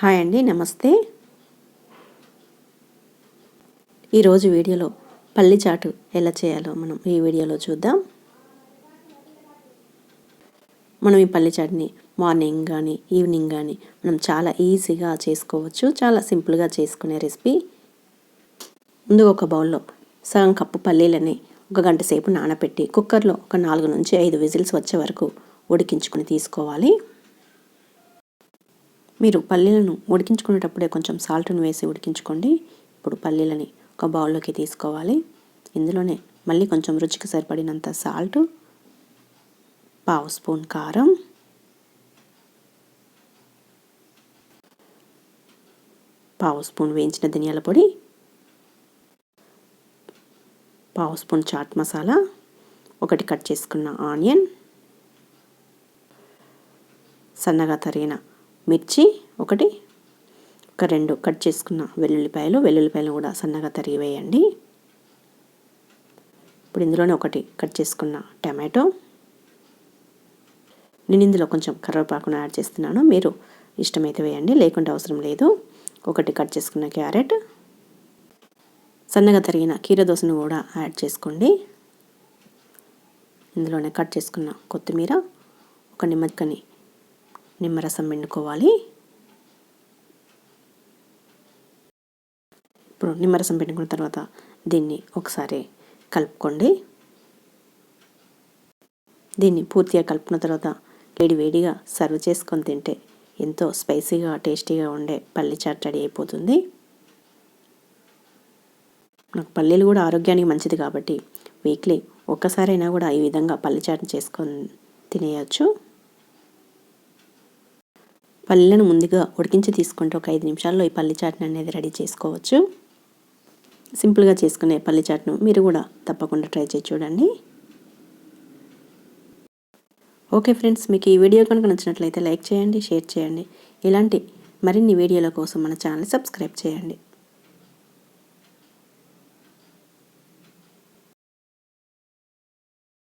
Hi అండి నమస్తే. ఈరోజు వీడియోలో పల్లి చాటు ఎలా చేయాలో మనం ఈ వీడియోలో చూద్దాం. మనం ఈ పల్లి చాటుని మార్నింగ్ కానీ ఈవినింగ్ కానీ మనం చాలా ఈజీగా చేసుకోవచ్చు. చాలా సింపుల్గా చేసుకునే రెసిపీ. ముందుగా ఒక బౌల్లో సగం కప్పు పల్లీలని ఒక గంట సేపు నానబెట్టి కుక్కర్లో ఒక నాలుగు నుంచి ఐదు విజిల్స్ వచ్చే వరకు ఉడికించుకొని తీసుకోవాలి. మీరు పల్లీలను ఉడికించుకునేటప్పుడే కొంచెం సాల్ట్ను వేసి ఉడికించుకోండి. ఇప్పుడు పల్లీలని ఒక బౌల్లోకి తీసుకోవాలి. ఇందులోనే మళ్ళీ కొంచెం రుచికి సరిపడినంత సాల్ట్ పావు స్పూన్ కారం పావు స్పూన్ వేయించిన ధనియాల పొడి పావు స్పూన్ చాట్ మసాలా ఒకటి కట్ చేసుకున్న ఆనియన్ సన్నగా తరిగిన మిర్చి ఒకటి ఒక రెండు కట్ చేసుకున్న వెల్లుల్లిపాయలు. వెల్లుల్లిపాయలు కూడా సన్నగా తరిగి వేయండి. ఇప్పుడు ఇందులోనే ఒకటి కట్ చేసుకున్న టమాటో. నేను ఇందులో కొంచెం కరివేపాకును యాడ్ చేస్తున్నాను. మీరు ఇష్టమైతే వేయండి లేకుంటే అవసరం లేదు. ఒకటి కట్ చేసుకున్న క్యారెట్. సన్నగా తరిగిన కీరదోసను కూడా యాడ్ చేసుకోండి. ఇందులోనే కట్ చేసుకున్న కొత్తిమీర ఒక నిమ్మకాయని నిమ్మరసం పిండుకోవాలి. ఇప్పుడు నిమ్మరసం పిండుకున్న తర్వాత దీన్ని ఒకసారి కలుపుకోండి. దీన్ని పూర్తిగా కలుపుకున్న తర్వాత వేడి వేడిగా సర్వ్ చేసుకొని తింటే ఎంతో స్పైసీగా టేస్టీగా ఉండే పల్లి చాట్ రెడీ అయిపోతుంది. నాకు పల్లీలు కూడా ఆరోగ్యానికి మంచిది కాబట్టి వీక్లీ ఒక్కసారైనా కూడా ఈ విధంగా పల్లి చాట్ని చేసుకొని తినేయచ్చు. పల్లెలను ముందుగా ఉడికించి తీసుకుంటే ఒక ఐదు నిమిషాల్లో ఈ పల్లి చాట్ని అనేది రెడీ చేసుకోవచ్చు. సింపుల్గా చేసుకునే పల్లి చాట్ను మీరు కూడా తప్పకుండా ట్రై చేసి చూడండి. ఓకే ఫ్రెండ్స్ మీకు ఈ వీడియో కనుక నచ్చినట్లయితే లైక్ చేయండి షేర్ చేయండి. ఇలాంటి మరిన్ని వీడియోల కోసం మన ఛానల్ సబ్స్క్రైబ్ చేయండి.